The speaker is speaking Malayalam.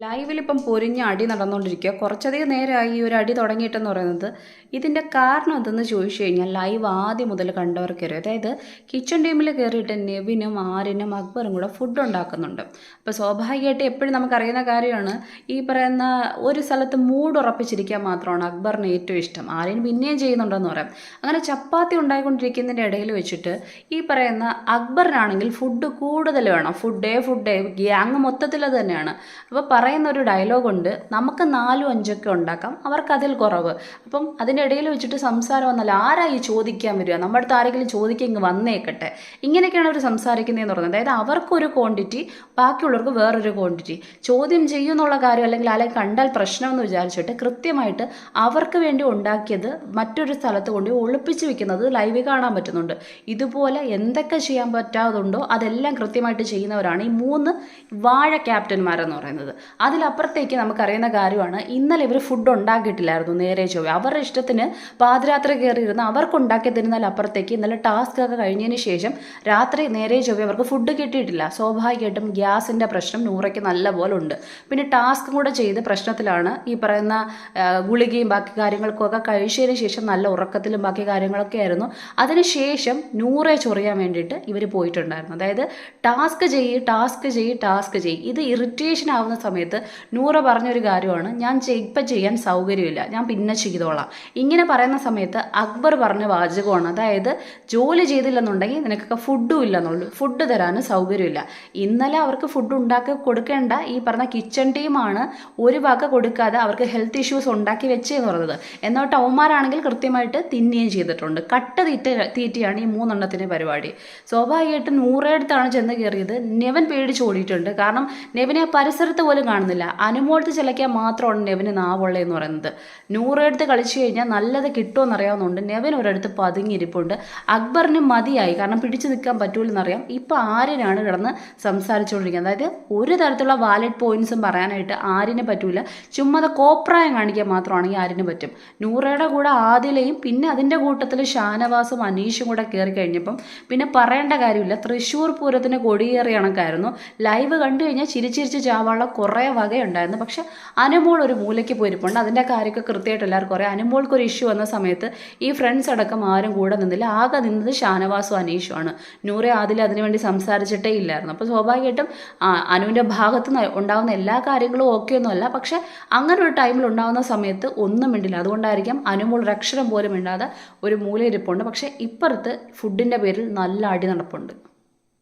ലൈവിൽ ഇപ്പം പൊരിഞ്ഞ അടി നടന്നുകൊണ്ടിരിക്കുക കുറച്ചധികം നേരമായി ഈ ഒരു അടി തുടങ്ങിയിട്ടെന്ന് പറയുന്നത് ഇതിന്റെ കാരണം എന്തെന്ന് ചോദിച്ചു കഴിഞ്ഞാൽ ലൈവ് ആദ്യം മുതൽ കണ്ടവർക്കറിയാം അതായത് കിച്ചൺ ടീമിൽ കയറിയിട്ട് നെവിനും ആരിനും അക്ബറും കൂടെ ഫുഡ് ഉണ്ടാക്കുന്നുണ്ട്. അപ്പോൾ സ്വാഭാവികമായിട്ട് എപ്പോഴും നമുക്കറിയുന്ന കാര്യമാണ് ഈ പറയുന്ന ഒരു സ്ഥലത്ത് മൂഡ് ഉറപ്പിച്ചിരിക്കാൻ മാത്രമാണ് അക്ബറിന് ഏറ്റവും ഇഷ്ടം. ആര്യൻ പിന്നെയും ചെയ്യുന്നുണ്ടെന്ന് പറയാം. അങ്ങനെ ചപ്പാത്തി ഉണ്ടായിക്കൊണ്ടിരിക്കുന്നതിന്റെ ഇടയിൽ വെച്ചിട്ട് ഈ പറയുന്ന അക്ബറിനാണെങ്കിൽ ഫുഡ് കൂടുതൽ വേണം. ഫുഡേ ഫുഡേ ഗ്യാങ് മൊത്തത്തിൽ അത് തന്നെയാണ്. അപ്പോൾ പറയുന്ന ഒരു ഡയലോഗുണ്ട് നമുക്ക് നാലും അഞ്ചൊക്കെ ഉണ്ടാക്കാം അവർക്ക് അതിൽ കുറവ്. അപ്പം അതിന്റെ ഇടയിൽ വെച്ചിട്ട് സംസാരം വന്നാൽ ഈ ചോദിക്കാൻ വരിക? നമ്മുടെ അടുത്ത് ആരെങ്കിലും ചോദിക്കാൻ ഇങ്ങ് വന്നേക്കട്ടെ. ഇങ്ങനെയൊക്കെയാണ് അവർ സംസാരിക്കുന്നതെന്ന് പറയുന്നത്. അതായത് അവർക്കൊരു ക്വാണ്ടിറ്റി ബാക്കിയുള്ളവർക്ക് വേറൊരു ക്വാണ്ടിറ്റി ചോദ്യം ചെയ്യുന്നുള്ള കാര്യം അല്ലെങ്കിൽ ആളെ കണ്ടാൽ പ്രശ്നമെന്ന് വിചാരിച്ചിട്ട് കൃത്യമായിട്ട് അവർക്ക് വേണ്ടി ഉണ്ടാക്കിയത് മറ്റൊരു സ്ഥലത്ത് കൊണ്ട് ഒളിപ്പിച്ച് വെക്കുന്നത് ലൈവ് കാണാൻ പറ്റുന്നുണ്ട്. ഇതുപോലെ എന്തൊക്കെ ചെയ്യാൻ പറ്റാതുണ്ടോ അതെല്ലാം കൃത്യമായിട്ട് ചെയ്യുന്നവരാണ് ഈ മൂന്ന് വാഴ ക്യാപ്റ്റന്മാരെന്ന് പറയുന്നത്. അതിലപ്പുറത്തേക്ക് നമുക്കറിയുന്ന കാര്യമാണ് ഇന്നലെ ഇവർ ഫുഡ് ഉണ്ടാക്കിയിട്ടില്ലായിരുന്നു നേരെ ചൊവ്വ. അവരുടെ ഇഷ്ടത്തിന് പാതിരാത്രി കയറിയിരുന്ന് അവർക്ക് ഉണ്ടാക്കി തരുന്നതിലപ്പുറത്തേക്ക് ഇന്നലെ ടാസ്ക് ഒക്കെ കഴിഞ്ഞതിന് ശേഷം രാത്രി നേരെ ചൊവ്വ അവർക്ക് ഫുഡ് കിട്ടിയിട്ടില്ല. സ്വാഭാവികമായിട്ടും ഗ്യാസിന്റെ പ്രശ്നം നൂറയ്ക്ക് നല്ല പോലെ ഉണ്ട് പിന്നെ ടാസ്കും കൂടെ ചെയ്ത് പ്രശ്നത്തിലാണ് ഈ പറയുന്ന ഗുളികയും ബാക്കി കാര്യങ്ങൾക്കൊക്കെ കഴിച്ചതിന് ശേഷം നല്ല ഉറക്കത്തിലും ബാക്കി കാര്യങ്ങളൊക്കെ ആയിരുന്നു. അതിനുശേഷം നൂറെ ചൊറിയാൻ വേണ്ടിയിട്ട് ഇവർ പോയിട്ടുണ്ടായിരുന്നു. അതായത് ടാസ്ക് ചെയ്യ് ടാസ്ക് ചെയ്യ് ടാസ്ക് ചെയ്യ്. ഇത് ഇറിറ്റേഷൻ ആവുന്ന സമയത്ത് നൂറ പറഞ്ഞൊരു കാര്യമാണ് ഞാൻ ഇപ്പം ചെയ്യാൻ സൗകര്യമില്ല ഞാൻ പിന്നെ ചെയ്തോളാം. ഇങ്ങനെ പറയുന്ന സമയത്ത് അക്ബർ പറഞ്ഞ വാചകമാണ് അതായത് ജോലി ചെയ്തില്ലെന്നുണ്ടെങ്കിൽ നിനക്കൊക്കെ ഫുഡും ഇല്ലെന്നുള്ളൂ ഫുഡ് തരാനും സൗകര്യമില്ല. ഇന്നലെ അവർക്ക് ഫുഡ് ഉണ്ടാക്കി കൊടുക്കേണ്ട ഈ പറഞ്ഞ കിച്ചൺ ടീമാണ് ഒരു വക കൊടുക്കാതെ അവർക്ക് ഹെൽത്ത് ഇഷ്യൂസ് ഉണ്ടാക്കി വെച്ചേന്ന് പറഞ്ഞത്. എന്നിട്ട് അവന്മാരാണെങ്കിൽ കൃത്യമായിട്ട് തിന്നുകയും ചെയ്തിട്ടുണ്ട്. കട്ട തീറ്റ തീറ്റയാണ് ഈ മൂന്നെണ്ണത്തിന്റെ പരിപാടി. സ്വാഭാവികമായിട്ടും നൂറേടത്താണ് ചെന്ന് കയറിയത്. നെവൻ പേടിച്ച് ഓടിയിട്ടുണ്ട്. കാരണം നെവനെ പരിസരത്ത് പോലും കാണുന്നില്ല. അനുമോളത്ത് ചിലയ്ക്കാൻ മാത്രമാണ് നെവിന് നാവുള്ളത് എന്ന് പറയുന്നത്. നൂറെടുത്ത് കളിച്ചു കഴിഞ്ഞാൽ നല്ലത് കിട്ടുമെന്ന് അറിയാവുന്നതുകൊണ്ട് നെവൻ ഒരിടത്ത് പതുങ്ങിയിരിപ്പുണ്ട്. അക്ബറിന് മതിയായി. കാരണം പിടിച്ചു നിൽക്കാൻ പറ്റൂലെന്നറിയാം ഇപ്പം ആര്യനാണ് കിടന്ന് സംസാരിച്ചുകൊണ്ടിരിക്കുന്നത്. അതായത് ഒരു തരത്തിലുള്ള വാലറ്റ് പോയിന്റ്സും പറയാനായിട്ട് ആര്യന് പറ്റൂല. ചുമ്മാ അത് കോപ്രായം കാണിക്കാൻ മാത്രമാണെങ്കിൽ ആര്യന് പറ്റും. നൂറയുടെ കൂടെ ആദിലയും പിന്നെ അതിന്റെ കൂട്ടത്തിൽ ഷാനവാസും അനീഷും കൂടെ കയറി കഴിഞ്ഞപ്പം പിന്നെ പറയേണ്ട കാര്യമില്ല. തൃശ്ശൂർ പൂരത്തിന് കൊടിയേറിയ കണക്കായിരുന്നു. ലൈവ് കണ്ടു കഴിഞ്ഞാൽ ചിരിച്ചിരിച്ച് ചാവാനുള്ള കുറേ വകയുണ്ടായിരുന്നു. പക്ഷെ അനുമോൾ ഒരു മൂലയ്ക്ക് പോയിരിപ്പുണ്ട്. അതിന്റെ കാര്യമൊക്കെ കൃത്യമായിട്ട് എല്ലാവർക്കും അറിയാം. അനുമോൾക്ക് ഒരു ഇഷ്യൂ വന്ന സമയത്ത് ഈ ഫ്രണ്ട്സ് അടക്കം ആരും കൂടെ നിന്നില്ല. ആകെ നിന്നത് ഷാനവാസും അനീഷുമാണ് നൂറെ ആദിൽ അതിനുവേണ്ടി സംസാരിച്ചിട്ടേ ഇല്ലായിരുന്നു. അപ്പോൾ സ്വാഭാവികമായിട്ടും അനുവിന്റെ ഭാഗത്ത് ഉണ്ടാകുന്ന എല്ലാ കാര്യങ്ങളും ഓക്കെ ഒന്നുമല്ല പക്ഷെ അങ്ങനെ ഒരു ടൈമിൽ ഉണ്ടാകുന്ന സമയത്ത് ഒന്നും മിണ്ടില്ല. അതുകൊണ്ടായിരിക്കാം അനുമോൾ ഒരു അക്ഷരം പോലും മിണ്ടാതെ ഒരു മൂലയിരിപ്പുണ്ട് പക്ഷേ ഇപ്പുറത്ത് ഫുഡിന്റെ പേരിൽ നല്ല അടി നടപ്പുണ്ട്.